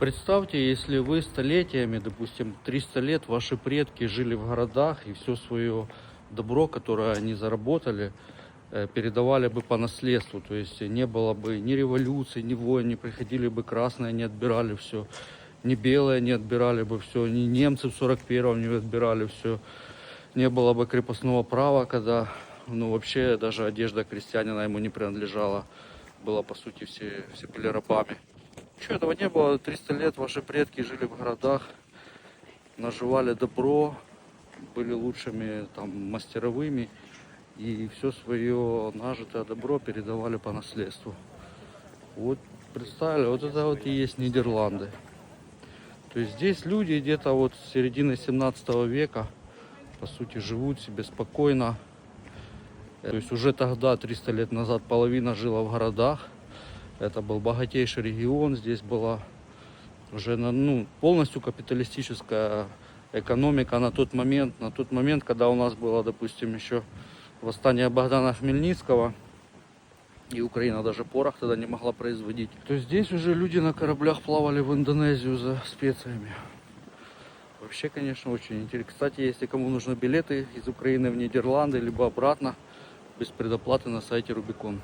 Представьте, если вы столетиями, допустим, 300 лет ваши предки жили в городах и все свое добро, которое они заработали, э, передавали бы по наследству. То есть не было бы ни революции, ни войн, не приходили бы красные, не отбирали все, ни белые не отбирали бы все, ни немцы в 41-м не отбирали все. Не было бы крепостного права, когда ну, вообще даже одежда крестьянина ему не принадлежала. Было, по сути, все, все были рабами. Ничего этого не было. 300 лет ваши предки жили в городах, наживали добро, были лучшими там мастеровыми и все свое нажитое добро передавали по наследству. Вот представили, вот это вот и есть Нидерланды. То есть здесь люди где-то вот с середины 17 века, по сути, живут себе спокойно. То есть уже тогда, 300 лет назад, половина жила в городах. Это был богатейший регион, здесь была уже ну, полностью капиталистическая экономика на тот момент, на тот момент, когда у нас было, допустим, еще восстание Богдана Хмельницкого, и Украина даже порох тогда не могла производить. То здесь уже люди на кораблях плавали в Индонезию за специями. Вообще, конечно, очень интересно. Кстати, если кому нужны билеты из Украины в Нидерланды, либо обратно, без предоплаты на сайте Рубикон.